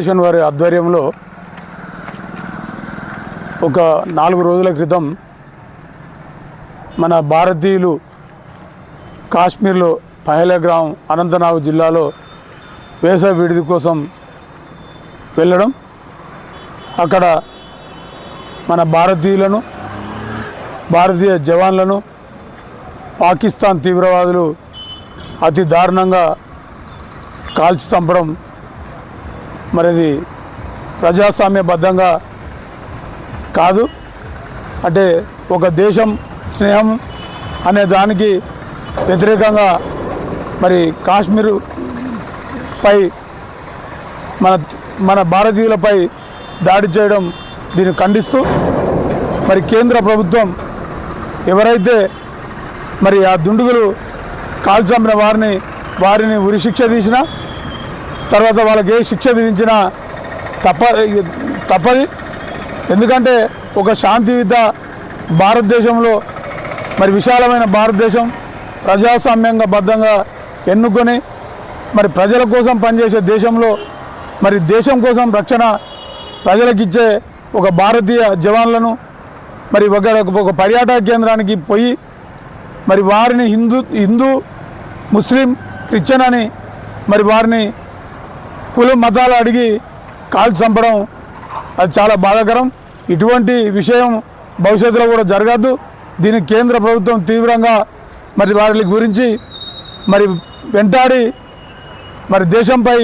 Foundation వారి ఆధ్వర్యంలో ఒక నాలుగు రోజుల క్రితం మన భారతీయులు కాశ్మీర్లో పహలగ్రామ్ అనంతనాగ్ జిల్లాలో వేసవి విడిది కోసం వెళ్ళడం అక్కడ మన భారతీయులను భారతీయ జవాన్లను పాకిస్తాన్ తీవ్రవాదులు అతి దారుణంగా కాల్చి చంపడం మరి అది ప్రజాస్వామ్యబద్ధంగా కాదు. అంటే ఒక దేశం స్నేహం అనే దానికి వ్యతిరేకంగా మరి కాశ్మీర్ పై మన మన భారతీయులపై దాడి చేయడం దీన్ని ఖండిస్తూ మరి కేంద్ర ప్రభుత్వం ఎవరైతే మరి ఆ దుండుగులు కాల్చంపిన వారిని వారిని ఉరిశిక్ష తీసినా తర్వాత వాళ్ళకి ఏ శిక్ష విధించినా తప్ప తప్పది. ఎందుకంటే ఒక శాంతియుత భారతదేశంలో మరి విశాలమైన భారతదేశం ప్రజాస్వామ్యంగా బద్ధంగా ఎన్నుకొని మరి ప్రజల కోసం పనిచేసే దేశంలో మరి దేశం కోసం రక్షణ ప్రజలకిచ్చే ఒక భారతీయ జవాన్లను మరి ఒక ఒక పర్యాటక కేంద్రానికి పోయి మరి వారిని హిందూ హిందూ ముస్లిం క్రిస్టియన్ అని మరి వారిని కులం మతాలు అడిగి కాల్ చంపడం అది చాలా బాధాకరం. ఇటువంటి విషయం భవిష్యత్తులో కూడా జరగద్దు. దీనికి కేంద్ర ప్రభుత్వం తీవ్రంగా మరి వారి గురించి మరి వెంటాడి మరి దేశంపై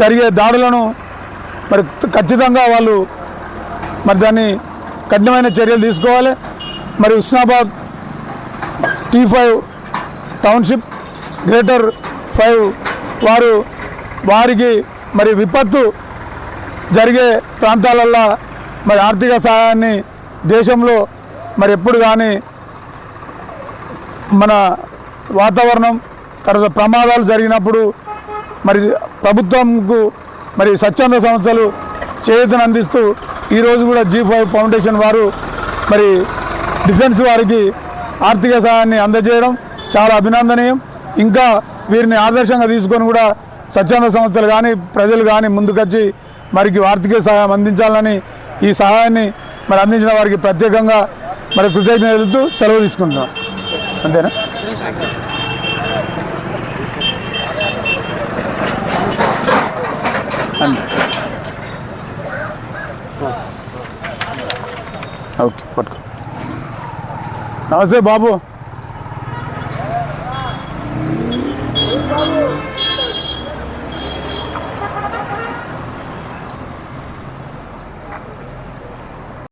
జరిగే దాడులను మరి ఖచ్చితంగా వాళ్ళు మరి దాన్ని కఠినమైన చర్యలు తీసుకోవాలి. మరి Husnabad T five township greater five వారు వారికి మరి విపత్తు జరిగే ప్రాంతాలల్లో మరి ఆర్థిక సహాయాన్ని దేశంలో మరి ఎప్పుడు కానీ మన వాతావరణం తర్వాత ప్రమాదాలు జరిగినప్పుడు మరి ప్రభుత్వంకు మరి స్వచ్ఛంద సంస్థలు చేతను అందిస్తూ ఈరోజు కూడా జీ ఫైవ్ ఫౌండేషన్ వారు మరి డిఫెన్స్ వారికి ఆర్థిక సహాయాన్ని అందజేయడం చాలా అభినందనీయం. ఇంకా వీరిని ఆదర్శంగా తీసుకొని కూడా స్వచ్ఛంద సంస్థలు కానీ ప్రజలు కానీ ముందుకొచ్చి మరికి ఆర్థిక సహాయం అందించాలని ఈ సహాయాన్ని మరి అందించిన వారికి ప్రత్యేకంగా మరి కృతజ్ఞతలతో సెలవు తీసుకుంటున్నాం. అంతేనా? ఓకే పట్టుకో. నమస్తే బాబు.